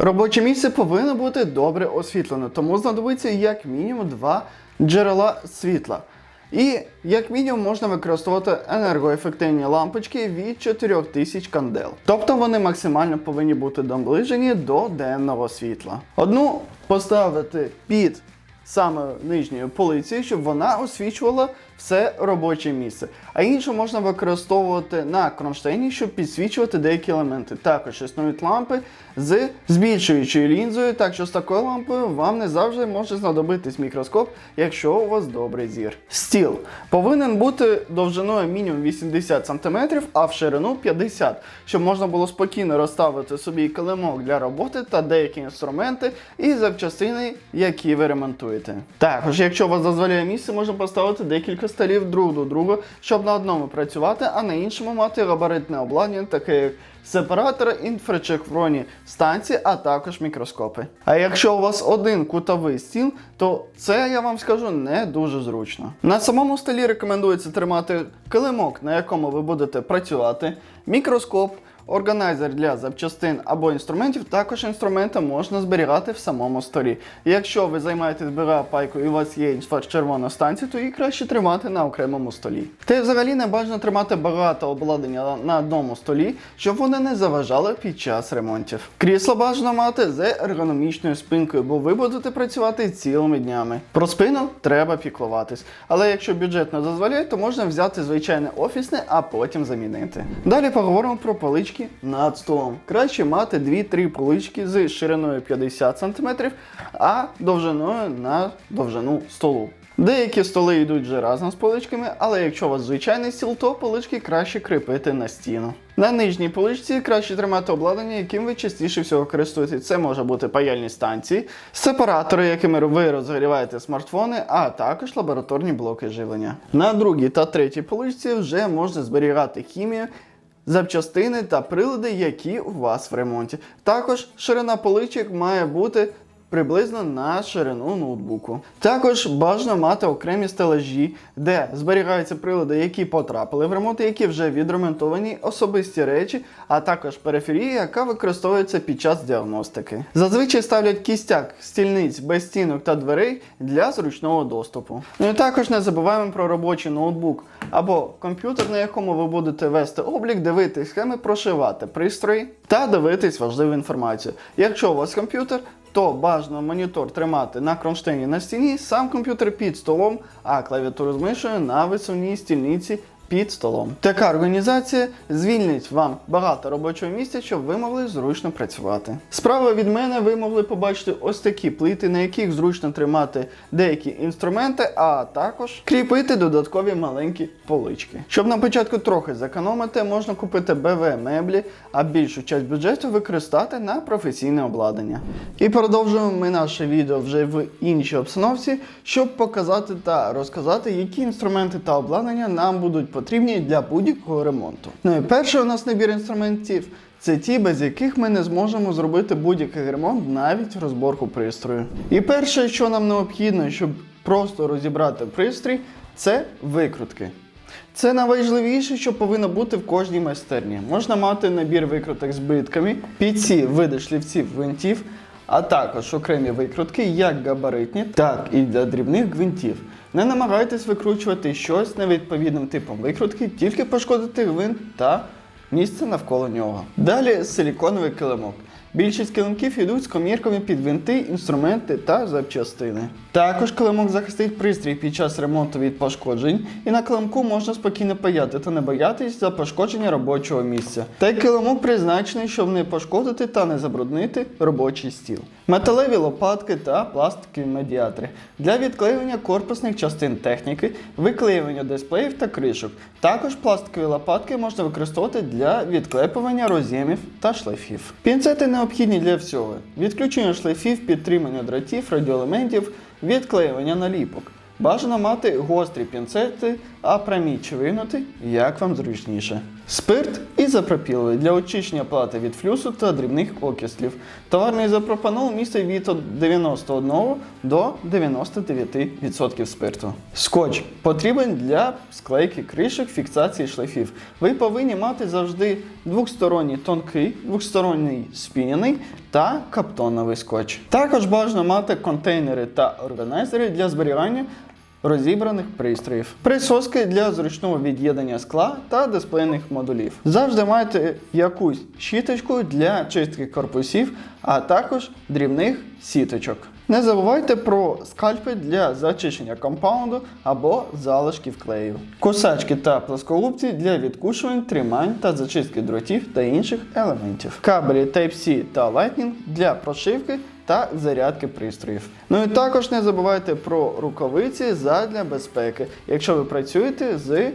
Робоче місце повинно бути добре освітлене, тому знадобиться як мінімум два джерела світла. І як мінімум можна використовувати енергоефективні лампочки від 4000 кандел. Тобто вони максимально повинні бути наближені до денного світла. Одну поставити під саме нижньою полицею, щоб вона освічувала все робоче місце. А іншу можна використовувати на кронштейні, щоб підсвічувати деякі елементи. Також існують лампи з збільшуючою лінзою, так що з такою лампою вам не завжди може знадобитись мікроскоп, якщо у вас добрий зір. Стіл повинен бути довжиною мінімум 80 см, а в ширину 50 щоб можна було спокійно розставити собі килимок для роботи та деякі інструменти і запчастини, які ви ремонтуєте. Також, якщо у вас дозволяє місце, можна поставити декілька столів друг до друга, щоб на одному працювати, а на іншому мати габаритне обладнання, таке як сепаратори, інфрачервоні станції, а також мікроскопи. А якщо у вас один кутовий стіл, то це я вам скажу не дуже зручно. На самому столі рекомендується тримати килимок, на якому ви будете працювати, мікроскоп. Органайзер для запчастин або інструментів, також інструменти можна зберігати в самому столі. Якщо ви займаєтесь пайкою і у вас є червона станція, то її краще тримати на окремому столі. Та й взагалі не бажано тримати багато обладнання на одному столі, щоб вони не заважали під час ремонтів. Крісло бажано мати з ергономічною спинкою, бо ви будете працювати цілими днями. Про спину треба піклуватись. Але якщо бюджет не дозволяє, то можна взяти звичайне офісне, а потім замінити. Далі поговоримо про полички над столом. Краще мати 2-3 полички з шириною 50 см, а довжиною на довжину столу. Деякі столи йдуть вже разом з поличками, але якщо у вас звичайний стіл, то полички краще кріпити на стіну. На нижній поличці краще тримати обладнання, яким ви частіше всього користуєтесь. Це може бути паяльні станції, сепаратори, якими ви розгріваєте смартфони, а також лабораторні блоки живлення. На другій та третій поличці вже можна зберігати хімію запчастини та прилади, які у вас в ремонті. Також ширина поличок має бути приблизно на ширину ноутбуку. Також бажано мати окремі стелажі, де зберігаються прилади, які потрапили в ремонт, які вже відремонтовані, особисті речі, а також периферія, яка використовується під час діагностики. Зазвичай ставлять кістяк стільниць без стінок та дверей для зручного доступу. Ну і також не забуваємо про робочий ноутбук або комп'ютер, на якому ви будете вести облік, дивитись схеми, прошивати пристрої та дивитись важливу інформацію. Якщо у вас комп'ютер, то бажано монітор тримати на кронштейні на стіні, сам комп'ютер під столом, а клавіатуру з мишею на висувній стільниці під столом. Така організація звільнить вам багато робочого місця, щоб ви могли зручно працювати. Справа від мене ви могли побачити ось такі плити, на яких зручно тримати деякі інструменти, а також кріпити додаткові маленькі полички. Щоб на початку трохи зекономити, можна купити БВ меблі, а більшу часть бюджету використати на професійне обладнання. І продовжуємо ми наше відео вже в іншій обстановці, щоб показати та розказати, які інструменти та обладнання нам будуть потрібні для будь-якого ремонту. Ну і перший у нас набір інструментів. Це ті, без яких ми не зможемо зробити будь-який ремонт, навіть розборку пристрою. І перше, що нам необхідно, щоб просто розібрати пристрій, це викрутки. Це найважливіше, що повинно бути в кожній майстерні. Можна мати набір викруток з битками, під ці види шлівців гвинтів, а також окремі викрутки, як габаритні, так і для дрібних гвинтів. Не намагайтесь викручувати щось невідповідним типом викрутки, тільки пошкодити гвинт та місце навколо нього. Далі силіконовий килимок. Більшість килимків йдуть з комірками під винти, інструменти та запчастини. Також килимок захистить пристрій під час ремонту від пошкоджень, і на килимку можна спокійно паяти та не боятись за пошкодження робочого місця. Та й килимок призначений, щоб не пошкодити та не забруднити робочий стіл. Металеві лопатки та пластикові медіатори для відклеювання корпусних частин техніки, виклеювання дисплеїв та кришок. Також пластикові лопатки можна використовувати для відклепування роз'ємів та шлейфів. Пінцети необхідні для всього: відключення шлейфів, підтримання дротів, радіоелементів, відклеювання наліпок. Бажано мати гострі пінцети, а прямі чи вигнуті, як вам зручніше. Спирт ізопропіловий для очищення плати від флюсу та дрібних окислів. Товарний ізопропанол містить від 91 до 99% спирту. Скотч потрібен для склейки кришок, фіксації шлейфів. Ви повинні мати завжди двохсторонній тонкий, двохсторонній спінений та каптоновий скотч. Також бажано мати контейнери та органайзери для зберігання розібраних пристроїв, присоски для зручного від'єднання скла та дисплейних модулів. Завжди майте якусь щіточку для чистки корпусів, а також дрібних сіточок. Не забувайте про скальпи для зачищення компаунду або залишків клею, кусачки та плоскогубці для відкушувань, тримань та зачистки дротів та інших елементів, кабелі Type-C та Lightning для прошивки та зарядки пристроїв. Ну і також не забувайте про рукавиці задля безпеки, якщо ви працюєте з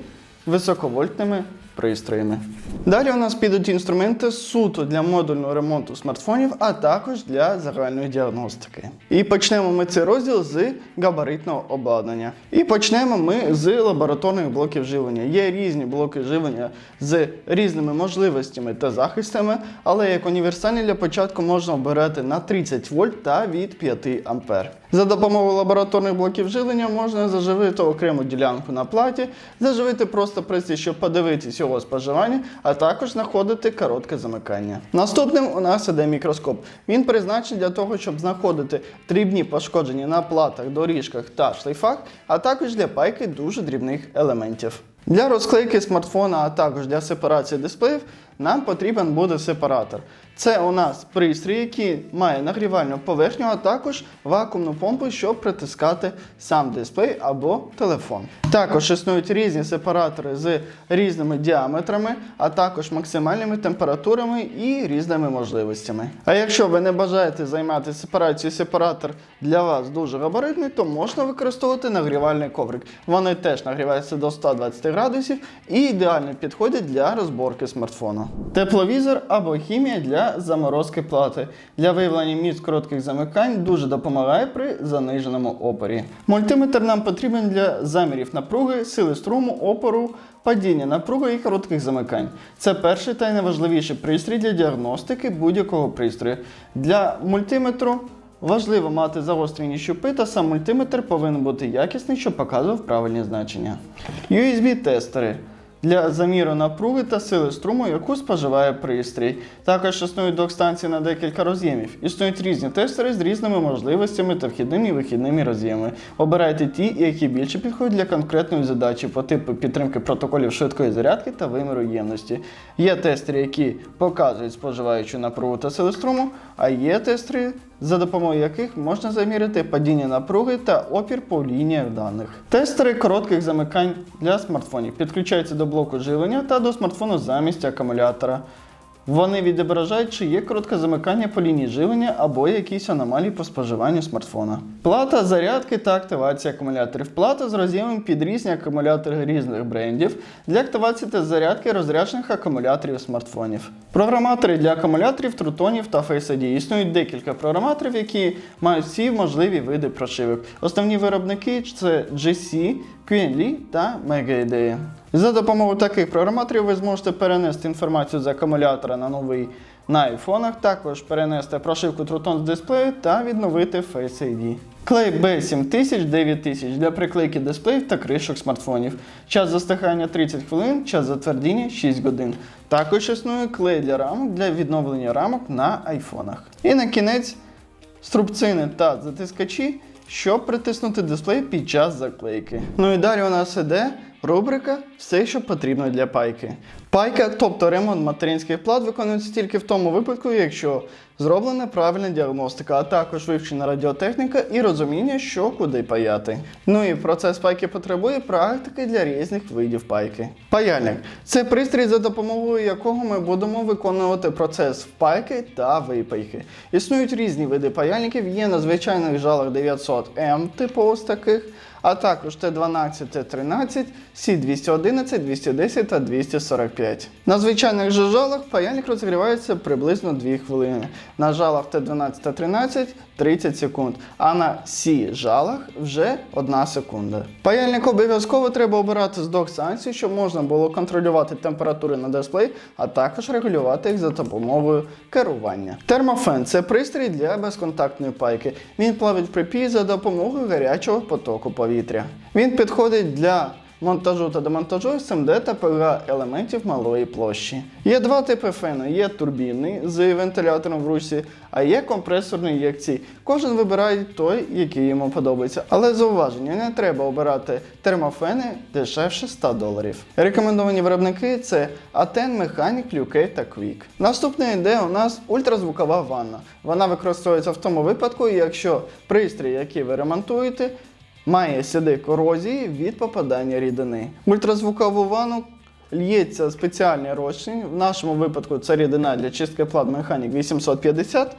високовольтними пристроями. Далі у нас підуть інструменти суто для модульного ремонту смартфонів, а також для загальної діагностики. І почнемо ми цей розділ з габаритного обладнання. І почнемо ми з лабораторних блоків живлення. Є різні блоки живлення з різними можливостями та захистами, але як універсальні для початку можна обирати на 30 вольт та від 5 ампер. За допомогою лабораторних блоків живлення можна заживити окрему ділянку на платі, заживити просто пристрій, щоб подивитись його споживання, а також знаходити коротке замикання. Наступним у нас іде мікроскоп. Він призначений для того, щоб знаходити дрібні пошкодження на платах, доріжках та шлейфах, а також для пайки дуже дрібних елементів. Для розклейки смартфона, а також для сепарації дисплеїв нам потрібен буде сепаратор. Це у нас пристрій, який має нагрівальну поверхню, а також вакуумну помпу, щоб притискати сам дисплей або телефон. Також існують різні сепаратори з різними діаметрами, а також максимальними температурами і різними можливостями. А якщо ви не бажаєте займатися сепарацією, сепаратор для вас дуже габаритний, то можна використовувати нагрівальний коврик. Вони теж нагріваються до 120 градусів і ідеально підходять для розборки смартфона. Тепловізор або хімія для заморозки плати. Для виявлення місць коротких замикань дуже допомагає при заниженому опорі. Мультиметр нам потрібен для замірів напруги, сили струму, опору, падіння напруги і коротких замикань. Це перший та найважливіший пристрій для діагностики будь-якого пристрою. Для мультиметру Важливо мати загострені щупи, та сам мультиметр повинен бути якісний, щоб показував правильні значення. USB-тестери для заміру напруги та сили струму, яку споживає пристрій. Також існують док-станції на декілька роз'ємів. Існують різні тестери з різними можливостями та вхідними і вихідними роз'ємами. Обирайте ті, які більше підходять для конкретної задачі по типу підтримки протоколів швидкої зарядки та виміру ємності. Є тестери, які показують споживаючу напругу та сили струму, а є тестери, за допомогою яких можна заміряти падіння напруги та опір по лініях даних. Тестери коротких замикань для смартфонів підключаються до блоку живлення та до смартфону замість акумулятора. Вони відображають, чи є коротке замикання по лінії живлення або якісь аномалії по споживанню смартфона. Плата зарядки та активації акумуляторів. Плата з роз'ємом під різні акумулятори різних брендів для активації та зарядки розряджених акумуляторів смартфонів. Програматори для акумуляторів, трутонів та Face ID. Існують декілька програматорів, які мають всі можливі види прошивок. Основні виробники це GC, QNL та MegaIDEA. За допомогою таких програматорів ви зможете перенести інформацію з акумулятора на новий на айфонах, також перенести прошивку Truton з дисплею та відновити Face ID. Клей B7000 9000 для приклейки дисплеїв та кришок смартфонів. Час застигання 30 хвилин, час затвердіння 6 годин. Також існує клей для рамок для відновлення рамок на айфонах. І на кінець струбцини та затискачі, щоб притиснути дисплей під час заклейки. Ну і далі у нас іде рубрика Все, що потрібно для пайки. Пайка, тобто ремонт материнських плат, виконується тільки в тому випадку, якщо зроблена правильна діагностика, а також вивчена радіотехніка і розуміння, що куди паяти. Ну і процес пайки потребує практики для різних видів пайки. Паяльник це пристрій, за допомогою якого ми будемо виконувати процес впайки та випайки. Існують різні види паяльників, є на звичайних жалах 900М, типу ось таких. А також Т12, Т13, С211, 210 та 245. На звичайних же жалах паяльник розігрівається приблизно 2 хвилини. На жалах Т12 та 13 30 секунд, а на Сі жалах вже 1 секунда. Паяльник обов'язково треба обирати з док-станції, щоб можна було контролювати температури на дисплеї, а також регулювати їх за допомогою керування. Термофен це пристрій для безконтактної пайки. Він плавить припій за допомогою гарячого потоку повітря. Він підходить для монтажу та демонтажу СМД та ПГ елементів малої площі. Є два типи фену: є турбінний з вентилятором в ручці, а є компресорний ін'єкцій. Кожен вибирає той, який йому подобається. Але зауваження, не треба обирати термофени дешевше 100 доларів. Рекомендовані виробники це Aten, Mechanic, UK та Quick. Наступне йде у нас ультразвукова ванна. Вона використовується в тому випадку, якщо пристрій, який ви ремонтуєте, має сліди корозії від попадання рідини. Ультразвукову ванну лється спеціальний розчин. В нашому випадку це рідина для чистки плат Mechanic 850.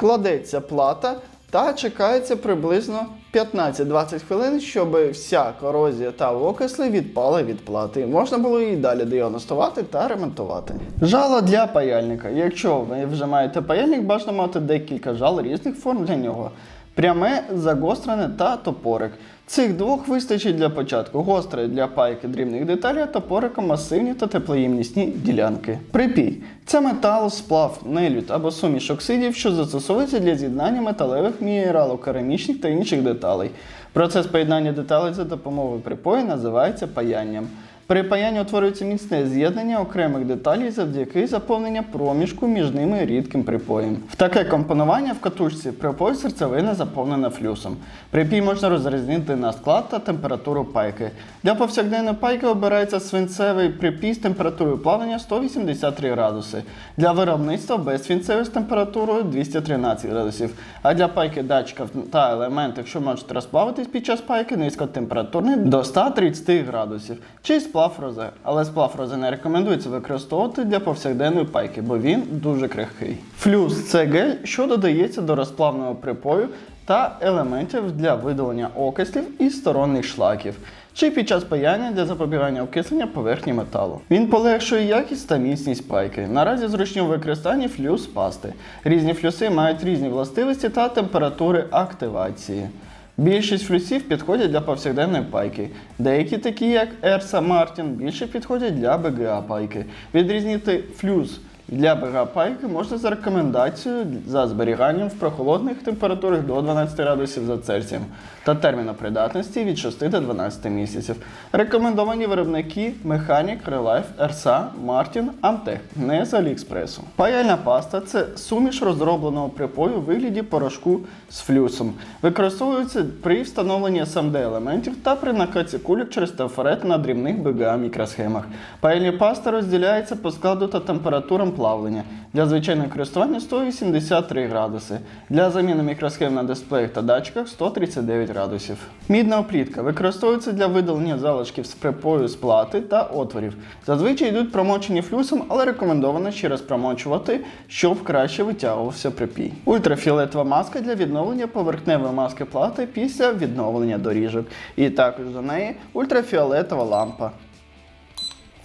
Кладеться плата та чекається приблизно 15-20 хвилин, щоб вся корозія та окисли відпали від плати. Можна було її далі діагностувати та ремонтувати. Жало для паяльника. Якщо ви вже маєте паяльник, бажано мати декілька жал різних форм для нього. Пряме, загострене та топорик. Цих двох вистачить для початку. Гостре для пайки дрібних деталей, а топорика масивні та теплоємнісні ділянки. Припій. Це метал, сплав, нелюд або суміш оксидів, що застосовується для з'єднання металевих мінералокерамічних та інших деталей. Процес поєднання деталей за допомогою припою називається паянням. При паянні утворюється міцне з'єднання окремих деталей завдяки заповнення проміжку між ними рідким припоєм. В таке компонування в катушці припой серцевина заповнена флюсом. Припій можна розрізнити на склад та температуру пайки. Для повсякденної пайки обирається свинцевий припій з температурою плавлення 183 градуси. Для виробництва без свинцевих з температурою 213 градусів. А для пайки датчиків та елементів, що можуть розплавитись під час пайки, низькотемпературний до 130 градусів. Чи сплав розе. Але сплав розе не рекомендується використовувати для повсякденної пайки, бо він дуже крихкий. Флюс це гель, що додається до розплавного припою та елементів для видалення окислів і сторонніх шлаків. Чи під час паяння для запобігання окислення поверхні металу. Він полегшує якість та міцність пайки. Наразі зручні у використанні флюс пасти. Різні флюси мають різні властивості та температури активації. Більшість флюсів підходять для повсякденної пайки. Деякі, такі як Ерса Мартін, більше підходять для БГА пайки. Відрізнити флюс для БГА пайки можна за рекомендацією за зберіганням в прохолодних температурах до 12 градусів за Цельсієм та терміну придатності від 6 до 12 місяців. Рекомендовані виробники Mechanic, Relife, RSA, Martin, Amtech, не з Аліекспресу. Паяльна паста це суміш розробленого припою у вигляді порошку з флюсом. Використовується при встановленні СМД елементів та при накатці кульок через трафарет на дрібних BGA мікросхемах. Паяльні паста розділяється по складу та температурам плавлення. Для звичайного користування 183 градуси. Для заміни мікросхем на дисплеях та датчиках 139 градусів. Мідна оплітка використовується для видалення залишків з припою з плати та отворів. Зазвичай йдуть промочені флюсом, але рекомендовано ще раз промочувати, щоб краще витягувався припій. Ультрафіолетова маска для відновлення поверхневої маски плати після відновлення доріжок. І також до неї ультрафіолетова лампа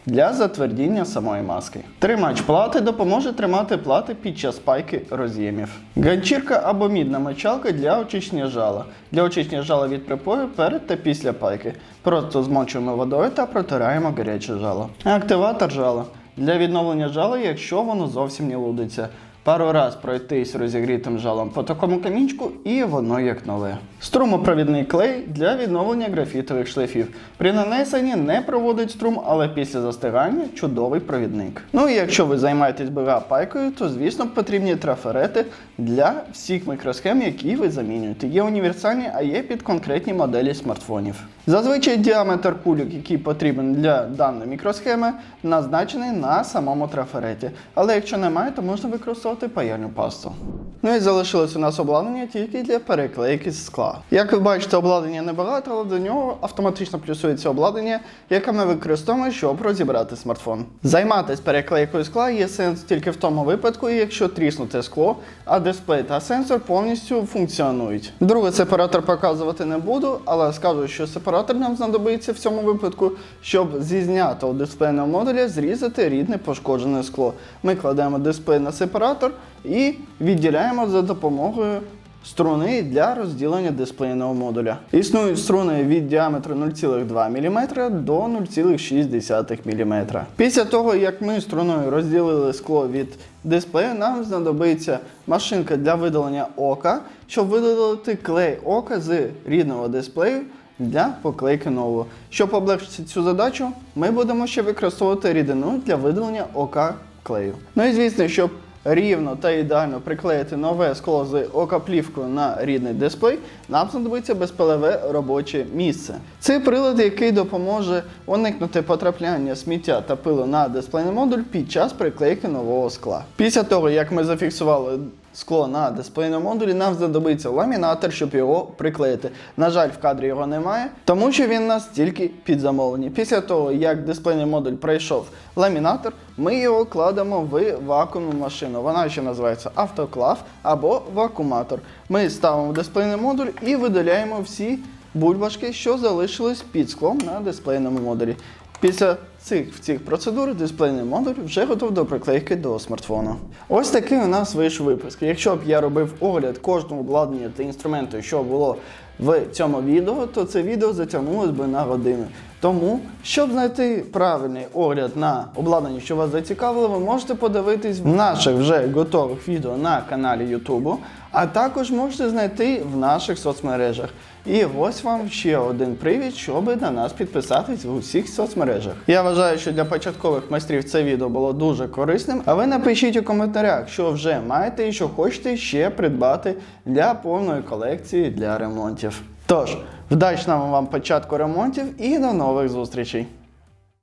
для затвердіння самої маски. Тримач плати допоможе тримати плати під час пайки роз'ємів. Ганчірка або мідна мочалка для очищення жала. Для очищення жала від припою перед та після пайки. Просто змочуємо водою та протираємо гаряче жало. Активатор жала для відновлення жала, якщо воно зовсім не лудиться. Пару раз пройтись розігрітим жалом по такому камінчику, і воно як нове. Струмопровідний клей для відновлення графітових шлейфів. При нанесенні не проводить струм, але після застигання чудовий провідник. Ну і якщо ви займаєтесь БГА пайкою, то звісно потрібні трафарети для всіх мікросхем, які ви замінюєте. Є універсальні, а є під конкретні моделі смартфонів. Зазвичай діаметр кульок, який потрібен для даної мікросхеми, назначений на самому трафареті. Але якщо немає, то можна використовувати паяльну пасту. Ну і залишилось у нас обладнання тільки для переклейки скла. Як ви бачите, обладнання небагато, але до нього автоматично плюсується обладнання, яке ми використовуємо, щоб розібрати смартфон. Займатися переклейкою скла є сенс тільки в тому випадку, якщо тріснуте скло, а дисплей та сенсор повністю функціонують. Другий сепаратор показувати не буду, але скажу, що сепаратор нам знадобиться в цьому випадку, щоб зі знятого дисплейного модуля зрізати рідне пошкоджене скло. Ми кладемо дисплей на сепаратор і відділяємо за допомогою струни для розділення дисплейного модуля. Існують струни від діаметру 0,2 мм до 0,6 мм. Після того, як ми струною розділили скло від дисплею, нам знадобиться машинка для видалення ока, щоб видалити клей ока з рідного дисплею для поклейки нового. Щоб облегшити цю задачу, ми будемо ще використовувати рідину для видалення ока клею. Ну і звісно, щоб рівно та ідеально приклеїти нове скло з окаплівкою на рідний дисплей, нам знадобиться безпилове робоче місце. Це прилад, який допоможе уникнути потрапляння сміття та пилу на дисплейний модуль під час приклейки нового скла. Після того, як ми зафіксували скло на дисплейному модулі, нам знадобиться ламінатор, щоб його приклеїти. На жаль, в кадрі його немає, тому що він у нас тільки під замовлення. Після того, як дисплейний модуль пройшов ламінатор, ми його кладемо в вакуумну машину. Вона ще називається автоклав або вакууматор. Ми ставимо дисплейний модуль і видаляємо всі бульбашки, що залишились під склом на дисплейному модулі. Після цих, цих процедур дисплейний модуль вже готов до приклейки до смартфону. Ось такий у нас вийшов випуск. Якщо б я робив огляд кожного обладнання та інструменту, що було в цьому відео, то це відео затягнулося би на годину. Тому, щоб знайти правильний огляд на обладнання, що вас зацікавило, ви можете подивитись в наших вже готових відео на каналі Ютубу, а також можете знайти в наших соцмережах. І ось вам ще один привід, щоб на нас підписатись в усіх соцмережах. Я вважаю, що для початкових майстрів це відео було дуже корисним. А ви напишіть у коментарях, що вже маєте і що хочете ще придбати для повної колекції для ремонтів. Тож, вдачного вам початку ремонтів і до нових зустрічей!